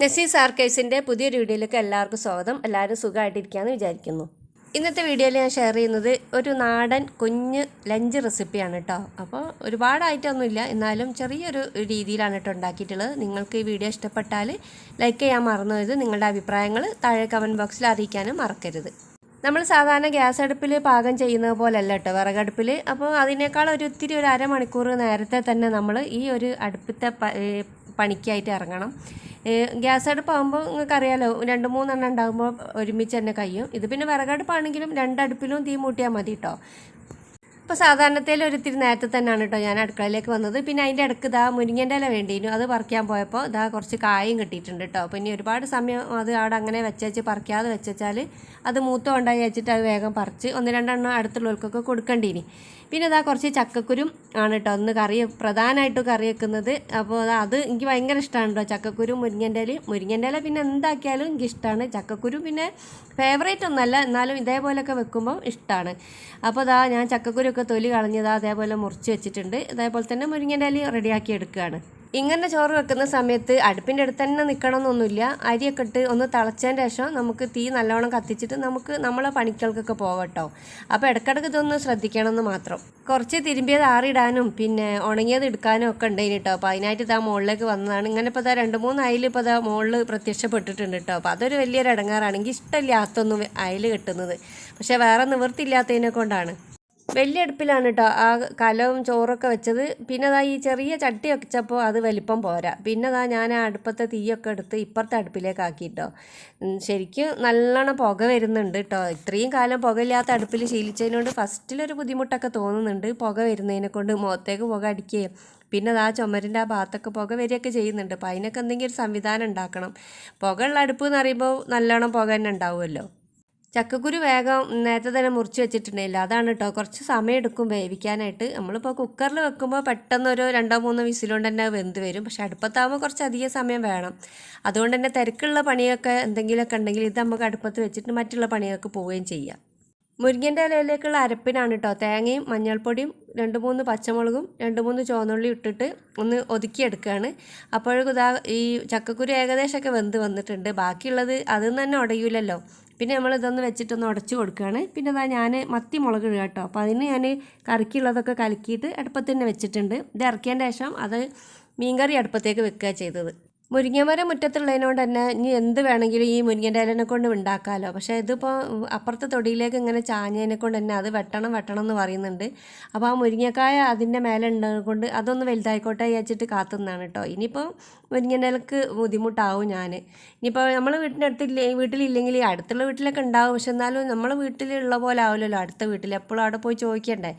നസീസ് ആർക്കൈസിന്റെ പുതിയൊരു വീഡിയോയിലേക്ക് എല്ലാവർക്കും സ്വാഗതം. എല്ലാവരും സുഖമായിട്ടിരിക്കുകയെന്ന് വിചാരിക്കുന്നു. ഇന്നത്തെ വീഡിയോയിൽ ഞാൻ ഷെയർ ചെയ്യുന്നത് ഒരു നാടൻ കുഞ്ഞ് ലഞ്ച് റെസിപ്പിയാണ് കേട്ടോ അപ്പോൾ ഒരുപാട് ഒരുപാടായിട്ടൊന്നുമില്ല എന്നാലും ചെറിയൊരു രീതിയിലാണ് കേട്ടോ ഉണ്ടാക്കിയിട്ടുള്ളത്. നിങ്ങൾക്ക് ഈ വീഡിയോ ഇഷ്ടപ്പെട്ടാൽ ലൈക്ക് ചെയ്യാൻ മറന്നു പോയത് നിങ്ങളുടെ അഭിപ്രായങ്ങൾ താഴെ കമന്റ് ബോക്സിൽ അറിയിക്കാനും മറക്കരുത്. നമ്മൾ സാധാരണ ഗ്യാസ് അടുപ്പിൽ പാകം ചെയ്യുന്നത് പോലല്ല കേട്ടോ വിറകടുപ്പിൽ അപ്പോൾ അതിനേക്കാൾ ഒരു ഇത്തിരി ഒരു അരമണിക്കൂർ നേരത്തെ തന്നെ നമ്മൾ ഈ ഒരു അടുപ്പത്തെ പണിക്കായിട്ട് ഇറങ്ങണം. ഗ്യാസ് അടുപ്പാകുമ്പോൾ നിങ്ങൾക്ക് അറിയാലോ രണ്ട് മൂന്നെണ്ണം ഉണ്ടാകുമ്പോൾ ഒരുമിച്ച് തന്നെ കഴിയും. ഇത് പിന്നെ വിറകടുപ്പാണെങ്കിലും രണ്ടടുപ്പിലും തീ മൂട്ടിയാൽ മതി കേട്ടോ അപ്പോൾ സാധാരണത്തിൽ ഒരിത്തിരി നേരത്തെ തന്നെയാണ് കേട്ടോ ഞാൻ അടുക്കളയിലേക്ക് വന്നത്. പിന്നെ അതിന്റെ ഇടയ്ക്ക് ഇതാ മുരിങ്ങന്റെ ഇല വേണ്ടിയിരുന്നു അത് പറിക്കാൻ പോയപ്പോൾ ഇതാ കുറച്ച് കായും കിട്ടിയിട്ടുണ്ട് കേട്ടോ പിന്നെ ഒരുപാട് സമയം അത് അവിടെ അങ്ങനെ വെച്ചേച്ച് പറിക്കാതെ വെച്ചാൽ അത് മൂത്തം ഉണ്ടായി വെച്ചിട്ട് അത് വേഗം പറിച്ച് ഒന്ന് രണ്ടെണ്ണം അടുത്തുള്ളവർക്കൊക്കെ കൊടുക്കേണ്ടിനി. പിന്നെ ഇതാ കുറച്ച് ചക്കക്കുരും ആണ് കേട്ടോ ഒന്ന് കറി പ്രധാനമായിട്ടും കറി വെക്കുന്നത്. അപ്പോൾ അത് എനിക്ക് ഭയങ്കര ഇഷ്ടമാണ് കേട്ടോ ചക്കക്കുരും മുരിങ്ങന്റെ ഇല മുരിങ്ങന്റെ ഇല പിന്നെ എന്താക്കിയാലും എനിക്ക് ഇഷ്ടമാണ് ചക്കക്കുരു പിന്നെ ഫേവറേറ്റ് ഒന്നല്ല. എന്നാലും ഇതേപോലെയൊക്കെ വെക്കുമ്പോൾ ഇഷ്ടമാണ് അപ്പോൾ ഇതാ ഞാൻ ചക്കക്കുരുക്കെ തൊലി കളഞ്ഞത് അതേപോലെ മുറിച്ച് വെച്ചിട്ടുണ്ട്. അതേപോലെ തന്നെ മുരിങ്ങന്റെ ഇല റെഡിയാക്കി എടുക്കുകയാണ്. ഇങ്ങനെ ചോറ് വെക്കുന്ന സമയത്ത് അടുപ്പിന്റെ അടുത്ത് തന്നെ നിൽക്കണമെന്നൊന്നുമില്ല അരിയൊക്കെ ഇട്ട് ഒന്ന് തിളച്ചതിന് ശേഷം നമുക്ക് തീ നല്ലവണ്ണം കത്തിച്ചിട്ട് നമുക്ക് നമ്മളെ പണിക്കൾക്കൊക്കെ പോകട്ടോ അപ്പോൾ ഇടയ്ക്കിടയ്ക്ക് ഇതൊന്ന് ശ്രദ്ധിക്കണമെന്ന് മാത്രം. കുറച്ച് തിരുമ്പിയത് ആറിടാനും പിന്നെ ഉണങ്ങിയത് എടുക്കാനും ഒക്കെ ഉണ്ടായിന് കേട്ടോ അപ്പോൾ അതിനായിട്ട് ഇതാ മുകളിലേക്ക് വന്നതാണ്. ഇങ്ങനെ ഇപ്പോൾ ഇതാ രണ്ട് മൂന്ന് അയൽ ഇപ്പോൾ ഇതാ മുകളിൽ പ്രത്യക്ഷപ്പെട്ടിട്ടുണ്ട് കേട്ടോ അപ്പോൾ അതൊരു വലിയൊരു ഇടങ്ങാറാണ്. എനിക്ക് ഇഷ്ടമില്ലാത്തൊന്നും അയൽ കിട്ടുന്നത്. പക്ഷേ വേറെ നിവൃത്തിയില്ലാത്തതിനെ കൊണ്ടാണ്. വലിയ അടുപ്പിലാണ് കേട്ടോ ആ കലവും ചോറൊക്കെ വെച്ചത്. പിന്നെ അതാ ഈ ചെറിയ ചട്ടി വെച്ചപ്പോൾ അത് വലിപ്പം പോരാ. പിന്നെ അതാ ഞാൻ ആ അടുപ്പത്തെ തീയൊക്കെ എടുത്ത് ഇപ്പുറത്തെ അടുപ്പിലേക്ക് ഉം, ശരിക്കും നല്ലോണം പുക വരുന്നുണ്ട് കേട്ടോ ഇത്രയും കാലം പുകയില്ലാത്ത അടുപ്പിൽ ശീലിച്ചതിനോട് ഫസ്റ്റിലൊരു ബുദ്ധിമുട്ടൊക്കെ തോന്നുന്നുണ്ട്. പുക വരുന്നതിനെ കൊണ്ട് മുഖത്തേക്ക് പുക അടിക്കുകയും പിന്നെ അത് ആ ചുമരിന്റെ ആ ഭാഗത്തൊക്കെ പുക വരികയൊക്കെ ചെയ്യുന്നുണ്ട്. അപ്പോൾ അതിനൊക്കെ എന്തെങ്കിലും ഒരു സംവിധാനം ഉണ്ടാക്കണം. പുകയുള്ള അടുപ്പ് എന്ന് പറയുമ്പോൾ നല്ലോണം പുക തന്നെ ഉണ്ടാവുമല്ലോ. ചക്കക്കുരു വേഗം നേരത്തെ തന്നെ മുറിച്ച് വെച്ചിട്ടുണ്ടായില്ല. അതാണ് കേട്ടോ കുറച്ച് സമയം എടുക്കും വേവിക്കാനായിട്ട്. നമ്മളിപ്പോൾ കുക്കറിൽ വെക്കുമ്പോൾ പെട്ടെന്ന് ഒരു രണ്ടോ മൂന്നോ വിസിലുകൊണ്ട് തന്നെ വെന്ത് വരും. പക്ഷെ അടുപ്പത്താകുമ്പോൾ കുറച്ച് അധികം സമയം വേണം. അതുകൊണ്ട് തന്നെ തിരക്കുള്ള പണിയൊക്കെ എന്തെങ്കിലുമൊക്കെ ഉണ്ടെങ്കിൽ ഇത് നമുക്ക് അടുപ്പത്ത് വെച്ചിട്ട് മറ്റുള്ള പണിയൊക്കെ പോവുകയും ചെയ്യാം. മുരിങ്ങന്റെ ഇലയിലേക്കുള്ള അരപ്പിനാണ് കേട്ടോ തേങ്ങയും മഞ്ഞൾപ്പൊടിയും രണ്ട് മൂന്ന് പച്ചമുളകും രണ്ട് മൂന്ന് ചുവന്നുള്ളി ഇട്ടിട്ട് ഒന്ന് ഒതുക്കിയെടുക്കുകയാണ് അപ്പോഴേക്കും ഇതാ ഈ ചക്കക്കുരു ഏകദേശമൊക്കെ വെന്ത് വന്നിട്ടുണ്ട്. ബാക്കിയുള്ളത് അതിൽ നിന്ന് തന്നെ ഉടയൂലല്ലോ. പിന്നെ നമ്മൾ ഇതൊന്ന് വെച്ചിട്ടൊന്ന് ഉടച്ചു കൊടുക്കുകയാണ്. പിന്നെ അതാ ഞാൻ മത്തി മുളക് ഇടുക കേട്ടോ. അപ്പോൾ അതിന് ഞാൻ കറിക്കുള്ളതൊക്കെ കലക്കിയിട്ട് അടുപ്പത്ത് തന്നെ വെച്ചിട്ടുണ്ട്. ഇത് ഇറക്കിയതിന്റെ ശേഷം അത് മീൻകറി അടുപ്പത്തേക്ക് വെക്കുക ചെയ്തത്. മുരിങ്ങമരം മുറ്റത്തുള്ളതിനോട് തന്നെ ഇനി എന്ത് വേണമെങ്കിലും ഈ മുരിങ്ങന്റെ ഇലനെ കൊണ്ട് ഉണ്ടാക്കാമല്ലോ പക്ഷേ ഇതിപ്പോൾ അപ്പുറത്തെ തൊടിയിലേക്ക് ഇങ്ങനെ ചാഞ്ഞതിനെ കൊണ്ട് തന്നെ അത് വെട്ടണം വെട്ടണം എന്ന് പറയുന്നുണ്ട്. അപ്പോൾ ആ മുരിങ്ങക്കായ അതിന്റെ മേലെ കൊണ്ട് അതൊന്ന് വലുതായിക്കോട്ടെ വിചാരിച്ചിട്ട് കാത്തുനിന്നാണ് കേട്ടോ ഇനിയിപ്പോൾ മുരിങ്ങന്റെ ഇലക്ക് ബുദ്ധിമുട്ടാവും ഞാൻ ഇനിയിപ്പോൾ നമ്മൾ വീട്ടിന്റെ അടുത്തില്ലേ വീട്ടിലില്ലെങ്കിൽ അടുത്തുള്ള വീട്ടിലൊക്കെ ഉണ്ടാവും. പക്ഷെ എന്നാലും നമ്മൾ വീട്ടിലുള്ള പോലെ ആവില്ലല്ലോ അടുത്ത വീട്ടിൽ എപ്പോഴും അവിടെ പോയി ചോദിക്കണ്ടേ?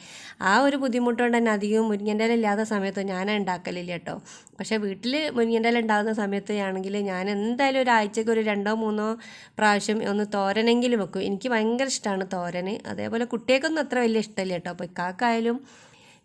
ആ ഒരു ബുദ്ധിമുട്ടുകൊണ്ട് തന്നെ അധികം മുരിങ്ങന്റെ ഇല ഇല്ലാത്ത സമയത്ത് ഞാൻ ഉണ്ടാക്കലില്ല കേട്ടോ പക്ഷേ വീട്ടിൽ മുരിങ്ങന്റെ ഉണ്ടാകുന്ന സമയത്ത് ആണെങ്കിൽ ഞാൻ എന്തായാലും ഒരാഴ്ചക്ക് ഒരു രണ്ടോ മൂന്നോ പ്രാവശ്യം ഒന്ന് തോരനെങ്കിലും വെക്കും. എനിക്ക് ഭയങ്കര ഇഷ്ടമാണ് തോരന് അതേപോലെ കുട്ടികൾക്കൊന്നും അത്ര വലിയ ഇഷ്ടമില്ല കേട്ടോ. അപ്പോൾ ഇക്കാക്കായാലും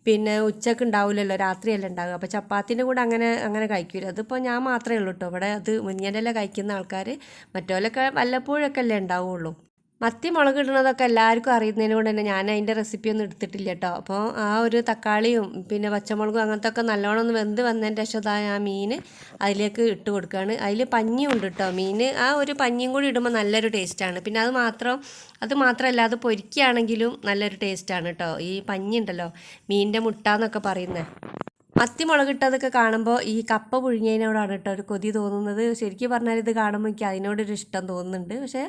പിന്നെ ഉച്ചയ്ക്ക് ഉണ്ടാവില്ലല്ലോ രാത്രിയല്ല ഉണ്ടാവുക. അപ്പോൾ ചപ്പാത്തിന്റെ കൂടെ അങ്ങനെ അങ്ങനെ കഴിക്കില്ല അതിപ്പോൾ ഞാൻ മാത്രമേ ഉള്ളൂ കേട്ടോ. ഇവിടെ അത് മുരിങ്ങന്റെ കഴിക്കുന്ന ആൾക്കാർ മറ്റോലൊക്കെ വല്ലപ്പോഴൊക്കെ അല്ലേ ഉണ്ടാവുള്ളൂ. മത്തി മുളക് ഇടുന്നതൊക്കെ എല്ലാവർക്കും അറിയുന്നതിന് കൊണ്ട് തന്നെ ഞാൻ അതിന്റെ റെസിപ്പി ഒന്നും എടുത്തിട്ടില്ല കേട്ടോ അപ്പോൾ ആ ഒരു തക്കാളിയും പിന്നെ പച്ചമുളകും അങ്ങനത്തെ ഒക്കെ നല്ലോണം ഒന്ന് വെന്ത് വന്നതിന്റെ ശേഷം ആ മീൻ അതിലേക്ക് ഇട്ട് കൊടുക്കുകയാണ് അതിൽ പഞ്ഞിയും ഉണ്ട് കേട്ടോ മീൻ ആ ഒരു പഞ്ഞിയും കൂടി ഇടുമ്പോൾ നല്ലൊരു ടേസ്റ്റാണ് പിന്നെ അത് മാത്രം അത് മാത്രമല്ല അത് പൊരിക്കുകയാണെങ്കിലും നല്ലൊരു ടേസ്റ്റാണ് കേട്ടോ ഈ പഞ്ഞി ഉണ്ടല്ലോ മീനിന്റെ മുട്ട എന്നൊക്കെ പറയുന്നത് മത്തി മുളകിട്ടതൊക്കെ കാണുമ്പോൾ ഈ കപ്പ പുഴുങ്ങിയതിനോടാണ് കേട്ടോ ഒരു കൊതി തോന്നുന്നത്. ശരിക്കും പറഞ്ഞാൽ ഇത് കാണുമ്പോൾ എനിക്ക് അതിനോടൊരു ഇഷ്ടം തോന്നുന്നുണ്ട്. പക്ഷേ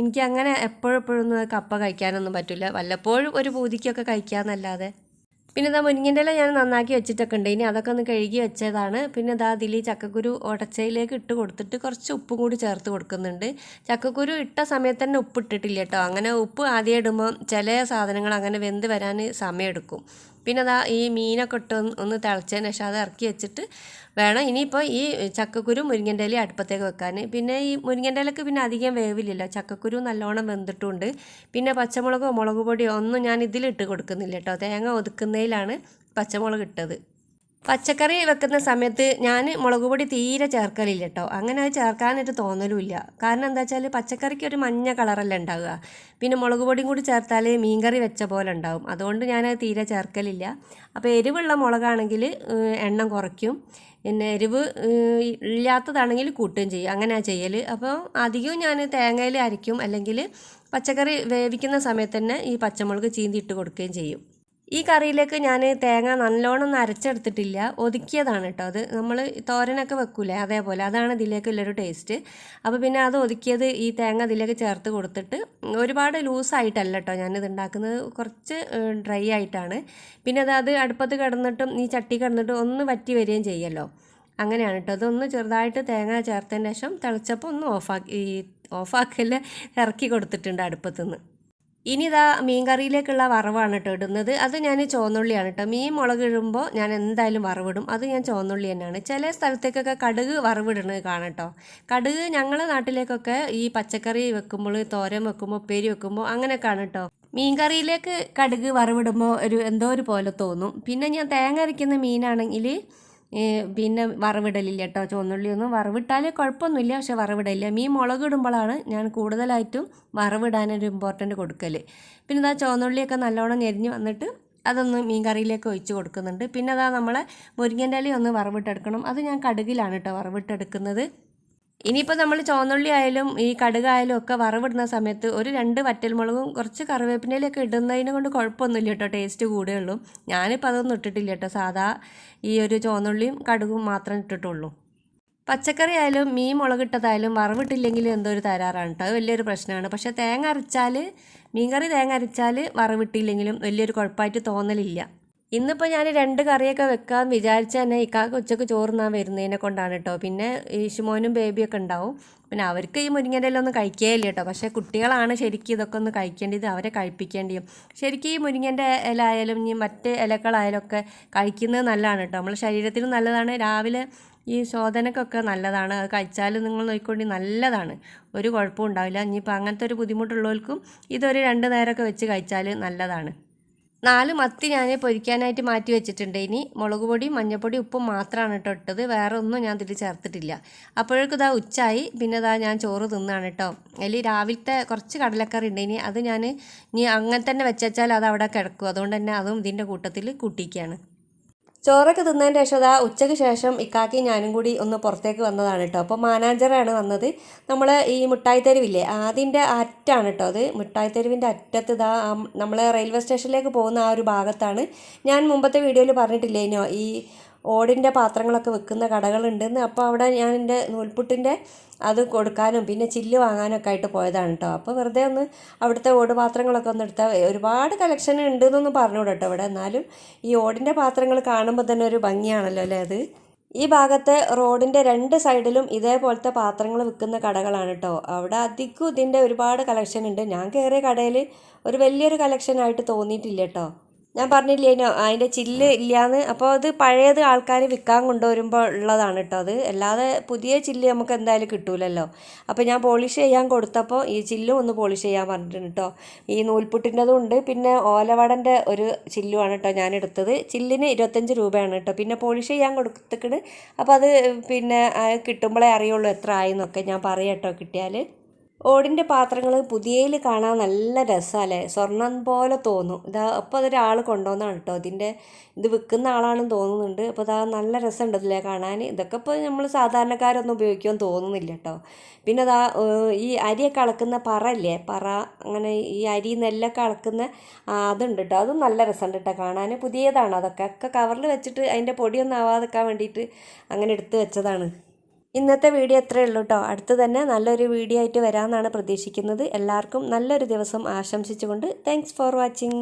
എനിക്ക് അങ്ങനെ എപ്പോഴും എപ്പോഴൊന്നും കപ്പ കഴിക്കാനൊന്നും പറ്റില്ല. വല്ലപ്പോഴും ഒരു പൂതിക്കൊക്കെ കഴിക്കാമെന്നല്ലാതെ പിന്നെ ഇതാ മുരിങ്ങന്റെ ഇല ഞാൻ നന്നാക്കി വെച്ചിട്ടൊക്കെ ഉണ്ട്. ഇനി അതൊക്കെ ഒന്ന് കഴുകി വെച്ചതാണ്. പിന്നെ ഇതാ അതിൽ ചക്കക്കുരു ഉടച്ചയിലേക്ക് ഇട്ട് കൊടുത്തിട്ട് കുറച്ച് ഉപ്പും കൂടി ചേർത്ത് കൊടുക്കുന്നുണ്ട്. ചക്കക്കുരു ഇട്ട സമയത്ത് തന്നെ ഉപ്പ് ഇട്ടിട്ടില്ല കേട്ടോ. അങ്ങനെ ഉപ്പ് ആദ്യം ഇടുമ്പോൾ ചില സാധനങ്ങൾ അങ്ങനെ വെന്ത് വരാൻ സമയമെടുക്കും പിന്നെ അതാ ഈ മീനൊക്കെ ഇട്ട് ഒന്ന് തിളച്ചതിന് ശേഷം അത് ഇറക്കി വെച്ചിട്ട് വേണം. ഇനിയിപ്പോൾ ഈ ചക്കക്കുരു മുരിങ്ങന്റെ ഇല അടുപ്പത്തേക്ക് വെക്കാൻ പിന്നെ ഈ മുരിങ്ങന്റെ ഇലക്ക് പിന്നെ അധികം വേവില്ലല്ലോ ചക്കക്കുരു നല്ലോണം വെന്തിട്ടുണ്ട്. പിന്നെ പച്ചമുളകോ മുളക് പൊടിയോ ഒന്നും ഞാൻ ഇതിലിട്ട് കൊടുക്കുന്നില്ല കേട്ടോ. തേങ്ങ ഒതുക്കുന്നതിലാണ് പച്ചമുളക് ഇട്ടത്. പച്ചക്കറി വെക്കുന്ന സമയത്ത് ഞാൻ മുളക് പൊടി തീരെ ചേർക്കലില്ല കേട്ടോ. അങ്ങനെ അത് ചേർക്കാനായിട്ട് തോന്നലുമില്ല. കാരണം എന്താ വെച്ചാൽ പച്ചക്കറിക്ക് ഒരു മഞ്ഞ കളറല്ല ഉണ്ടാവുക. പിന്നെ മുളക് പൊടിയും കൂടി ചേർത്താൽ മീൻകറി വെച്ച പോലെ ഉണ്ടാവും. അതുകൊണ്ട് ഞാനത് തീരെ ചേർക്കലില്ല. അപ്പോൾ എരിവുള്ള മുളകാണെങ്കിൽ എണ്ണം കുറയ്ക്കും. പിന്നെ എരിവ് ഇല്ലാത്തതാണെങ്കിൽ കൂട്ടുകയും ചെയ്യും. അങ്ങനെയാണ് ചെയ്യൽ അപ്പോൾ അധികവും ഞാൻ തേങ്ങയിൽ അരയ്ക്കും. അല്ലെങ്കിൽ പച്ചക്കറി വേവിക്കുന്ന സമയത്ത് തന്നെ ഈ പച്ചമുളക് ചീന്തി ഇട്ട് കൊടുക്കുകയും ചെയ്യും. ഈ കറിയിലേക്ക് ഞാൻ തേങ്ങ നല്ലോണം അരച്ചെടുത്തിട്ടില്ല. ഒതുക്കിയതാണ് കേട്ടോ അത്. നമ്മൾ തോരനൊക്കെ വെക്കൂലേ അതേപോലെ. അതാണ് ഇതിലേക്ക് ഇതിലേക്കുള്ളൊരു ടേസ്റ്റ് അപ്പോൾ പിന്നെ അത് ഒതുക്കിയത് ഈ തേങ്ങ ഇതിലേക്ക് ചേർത്ത് കൊടുത്തിട്ട് ഒരുപാട് ലൂസായിട്ടല്ല കേട്ടോ ഞാനിത് ഉണ്ടാക്കുന്നത്. കുറച്ച് ഡ്രൈ ആയിട്ടാണ്. പിന്നെ അത് അത് അടുപ്പത്ത് കിടന്നിട്ടും ഈ ചട്ടി കിടന്നിട്ടും ഒന്ന് വറ്റി വരികയും ചെയ്യല്ലോ. അങ്ങനെയാണ് കേട്ടോ. അതൊന്ന് ചെറുതായിട്ട് തേങ്ങ ചേർത്തതിന് ശേഷം തിളച്ചപ്പോൾ ഒന്ന് ഓഫാക്കി ഈ ഓഫാക്കല്ല ഇറക്കി കൊടുത്തിട്ടുണ്ട് അടുപ്പത്തുനിന്ന്. ഇനി ഇതാ മീൻ കറിയിലേക്കുള്ള വറവാണ് കേട്ടോ ഇടുന്നത്. അത് ഞാൻ ചുവന്നുള്ളിയാണ് കേട്ടോ മീൻ മുളക് ഇടുമ്പോൾ ഞാൻ എന്തായാലും വറവിടും. അത് ഞാൻ ചുവന്നുള്ളി തന്നെയാണ്. ചില സ്ഥലത്തേക്കൊക്കെ കടുക് വറവിടുന്നത് കാണാം കേട്ടോ കടുക് ഞങ്ങളെ നാട്ടിലേക്കൊക്കെ ഈ പച്ചക്കറി വെക്കുമ്പോൾ തോരൻ വെക്കുമ്പോൾ ഉപ്പേരി വെക്കുമ്പോൾ അങ്ങനെയൊക്കെയാണ് കേട്ടോ മീൻ കറിയിലേക്ക് കടുക് വറവിടുമ്പോൾ ഒരു എന്തോ ഒരു പോലെ തോന്നും. പിന്നെ ഞാൻ തേങ്ങ അരയ്ക്കുന്ന മീനാണെങ്കിൽ പിന്നെ വറവിടലില്ല കേട്ടോ ചുവന്നുള്ളിയൊന്നും വറവിട്ടാലേ കുഴപ്പമൊന്നുമില്ല പക്ഷെ വറവിടലില്ല. മീൻ മുളക് ഇടുമ്പോഴാണ് ഞാൻ കൂടുതലായിട്ടും വറവിടാനൊരു ഇമ്പോർട്ടന്റ് കൊടുക്കൽ പിന്നെ ഇതാ ചുവന്നുള്ളിയൊക്കെ നല്ലോണം ഞെരിഞ്ഞ് വന്നിട്ട് അതൊന്ന് മീൻ കറിയിലേക്ക് ഒഴിച്ച് കൊടുക്കുന്നുണ്ട്. പിന്നെ അതാ നമ്മളെ മുരിങ്ങന്റെ ഒന്ന് വറവിട്ടെടുക്കണം. അത് ഞാൻ കടുകിലാണ് കേട്ടോ വറവിട്ടെടുക്കുന്നത്. ഇനിയിപ്പോൾ നമ്മൾ ചുവന്നുള്ളി ആയാലും ഈ കടുകായാലും ഒക്കെ വറവിടുന്ന സമയത്ത് ഒരു രണ്ട് വറ്റൽമുളകും കുറച്ച് കറിവേപ്പിനയിലൊക്കെ ഇടുന്നതിനെ കൊണ്ട് കുഴപ്പമൊന്നുമില്ല കേട്ടോ ടേസ്റ്റ് കൂടുകയുള്ളൂ ഞാനിപ്പോൾ അതൊന്നും ഇട്ടിട്ടില്ല കേട്ടോ സാധാ ഈ ഒരു ചുവന്നുള്ളിയും കടുകും മാത്രം ഇട്ടിട്ടുള്ളൂ. പച്ചക്കറി ആയാലും മീൻ മുളകിട്ടതായാലും വറവിട്ടില്ലെങ്കിൽ എന്തോ ഒരു തരാറാണ് കേട്ടോ അത് വലിയൊരു പ്രശ്നമാണ്. പക്ഷേ തേങ്ങ അരച്ചാൽ മീൻകറി തേങ്ങ അരച്ചാൽ വറവിട്ടില്ലെങ്കിലും വലിയൊരു കുഴപ്പമായിട്ട് തോന്നലില്ല. ഇന്നിപ്പോൾ ഞാൻ രണ്ട് കറിയൊക്കെ വെക്കാൻ വിചാരിച്ച തന്നെ ഇക്കാക്ക് ഉച്ചയ്ക്ക് ചോറുന്നാൻ വരുന്നതിനെ കൊണ്ടാണ് കേട്ടോ പിന്നെ ഈശുമോനും ബേബിയൊക്കെ ഉണ്ടാവും. പിന്നെ അവർക്ക് ഈ മുരിങ്ങന്റെ ഒന്നും കഴിക്കുകയില്ല കേട്ടോ പക്ഷേ കുട്ടികളാണ് ശരിക്കും ഇതൊക്കെ ഒന്ന് കഴിക്കേണ്ടത് അവരെ കഴിപ്പിക്കേണ്ടിയും. ശരിക്കും ഈ മുരിങ്ങേന്റെ ഇല ആയാലും ഇനി മറ്റ് ഇലകളായാലും ഒക്കെ കഴിക്കുന്നത് നല്ലതാണ് കേട്ടോ നമ്മുടെ ശരീരത്തിന് നല്ലതാണ്. രാവിലെ ഈ ശോധനക്കൊക്കെ നല്ലതാണ്. അത് കഴിച്ചാൽ നിങ്ങൾ നോക്കിക്കൊണ്ട് നല്ലതാണ്. ഒരു കുഴപ്പവും ഉണ്ടാവില്ല. ഇനിയിപ്പോൾ അങ്ങനത്തെ ഒരു ബുദ്ധിമുട്ടുള്ളവർക്കും ഇതൊരു രണ്ട് നേരമൊക്കെ വെച്ച് കഴിച്ചാൽ നല്ലതാണ്. നാല് മത്തി ഞാൻ പൊരിക്കാനായിട്ട് മാറ്റി വെച്ചിട്ടുണ്ട്. ഇനി മുളക് പൊടി മഞ്ഞൾപ്പൊടി ഉപ്പും മാത്രമാണ് കേട്ടോ ഇട്ടത്. വേറെ ഒന്നും ഞാൻ ഇതിൽ ചേർത്തിട്ടില്ല. അപ്പോഴേക്കും ഇതാ ഉച്ചായി. പിന്നെ ഇതാ ഞാൻ ചോറ് തിന്നാണ് കേട്ടോ. അതിൽ രാവിലത്തെ കുറച്ച് കടലക്കറി ഉണ്ട്. ഇനി അത് ഞാൻ ഇനി അങ്ങനെ തന്നെ വെച്ചാൽ അത് അവിടെ കിടക്കും. അതുകൊണ്ട് തന്നെ അതും ഇതിന്റെ കൂട്ടത്തിൽ കൂട്ടിക്കുകയാണ് ചോറൊക്കെ തിന്നതിന്റെ ശേഷം അതാ ഉച്ചയ്ക്ക് ശേഷം ഇക്കാക്കി ഞാനും കൂടി ഒന്ന് പുറത്തേക്ക് വന്നതാണ് കേട്ടോ. അപ്പോൾ മാനാഞ്ചറാണ് വന്നത്. നമ്മൾ ഈ മിഠായി തെരുവില്ലേ അതിന്റെ അറ്റാണ് കേട്ടോ അത്. മിഠായി തെരുവിന്റെ അറ്റത്ത് ഇതാ നമ്മൾ റെയിൽവേ സ്റ്റേഷനിലേക്ക് പോകുന്ന ആ ഒരു ഭാഗത്താണ്. ഞാൻ മുമ്പത്തെ വീഡിയോയിൽ പറഞ്ഞിട്ടില്ലേനോ ഈ ഓടിന്റെ പാത്രങ്ങളൊക്കെ വെക്കുന്ന കടകളുണ്ടെന്ന് അപ്പോൾ അവിടെ ഞാൻ എന്റെ നൂൽപുട്ടിന്റെ അത് കൊടുക്കാനും പിന്നെ ചില്ല് വാങ്ങാനൊക്കെ ആയിട്ട് പോയതാണ് കേട്ടോ. അപ്പോൾ വെറുതെ ഒന്ന് അവിടുത്തെ ഓട് പാത്രങ്ങളൊക്കെ ഒന്ന് എടുത്താൽ ഒരുപാട് കളക്ഷൻ ഉണ്ട് എന്നൊന്നും പറഞ്ഞുകൂടെ കേട്ടോ ഇവിടെ. എന്നാലും ഈ ഓടിന്റെ പാത്രങ്ങൾ കാണുമ്പോൾ തന്നെ ഒരു ഭംഗിയാണല്ലോ അല്ലേ അത്? ഈ ഭാഗത്തെ റോഡിന്റെ രണ്ട് സൈഡിലും ഇതേപോലത്തെ പാത്രങ്ങൾ വിൽക്കുന്ന കടകളാണ് കേട്ടോ. അവിടെ അധികം ഇതിന്റെ ഒരുപാട് കളക്ഷൻ ഉണ്ട്. ഞാൻ കയറിയ കടയിൽ ഒരു വലിയൊരു കളക്ഷൻ ആയിട്ട് തോന്നിയിട്ടില്ല കേട്ടോ. ഞാൻ പറഞ്ഞില്ലേനോ അതിന്റെ ചില്ല് ഇല്ലയെന്ന് അപ്പോൾ അത് പഴയത് ആൾക്കാർ വിൽക്കാൻ കൊണ്ടുവരുമ്പോൾ ഉള്ളതാണ് കേട്ടോ അത്. അല്ലാതെ പുതിയ ചില്ല് നമുക്ക് എന്തായാലും കിട്ടൂലല്ലോ. അപ്പോൾ ഞാൻ പോളിഷ് ചെയ്യാൻ കൊടുത്തപ്പോൾ ഈ ചില്ലും ഒന്ന് പോളിഷ് ചെയ്യാൻ പറഞ്ഞിട്ടുണ്ട് കേട്ടോ ഈ നൂൽപുട്ടിന്റെതും ഉണ്ട്. പിന്നെ ഓലവടന്റെ ഒരു ചില്ലുമാണ് കേട്ടോ ഞാൻ എടുത്തത്. ചില്ലിന് ഇരുപത്തഞ്ച് രൂപയാണ് കേട്ടോ പിന്നെ പോളിഷ് ചെയ്യാൻ കൊടുത്തിക്കണ്. അപ്പോൾ അത് പിന്നെ കിട്ടുമ്പോഴേ അറിയുള്ളൂ എത്ര ആയെന്നൊക്കെ ഞാൻ പറയാം കേട്ടോ കിട്ടിയാൽ. ഓടിന്റെ പാത്രങ്ങൾ പുതിയയിൽ കാണാൻ നല്ല രസമല്ലേ? സ്വർണം പോലെ തോന്നും. ഇതാ അപ്പോൾ അതൊരാൾ കൊണ്ടുവന്നാണ് കേട്ടോ. ഇതിന്റെ ഇത് വിൽക്കുന്ന ആളാണെന്ന് തോന്നുന്നുണ്ട്. അപ്പോൾ ഇതാ നല്ല രസമുണ്ട് ഇതിലെ കാണാൻ. ഇതൊക്കെ ഇപ്പോൾ നമ്മൾ സാധാരണക്കാരൊന്നും ഉപയോഗിക്കുമെന്ന് തോന്നുന്നില്ല കേട്ടോ. പിന്നെ അതാ ഈ അരിയൊക്കെ അളക്കുന്ന പറ ഇല്ലേ? പറ അങ്ങനെ ഈ അരി നെല്ലൊക്കെ അളക്കുന്ന അതുണ്ട് കേട്ടോ. അതും നല്ല രസമുണ്ട് കേട്ടോ കാണാൻ. പുതിയതാണ്. അതൊക്കെ ഒക്കെ കവറിൽ വെച്ചിട്ട് അതിന്റെ പൊടിയൊന്നും ആവാതെക്കാൻ വേണ്ടിയിട്ട് അങ്ങനെ എടുത്ത് വെച്ചതാണ്. ഇന്നത്തെ വീഡിയോ എത്രയേ ഉള്ളൂ കേട്ടോ അടുത്ത് തന്നെ നല്ലൊരു വീഡിയോ ആയിട്ട് വരാമെന്നാണ് പ്രതീക്ഷിക്കുന്നത്. എല്ലാവർക്കും നല്ലൊരു ദിവസം ആശംസിച്ചുകൊണ്ട് താങ്ക്സ് ഫോർ വാച്ചിങ്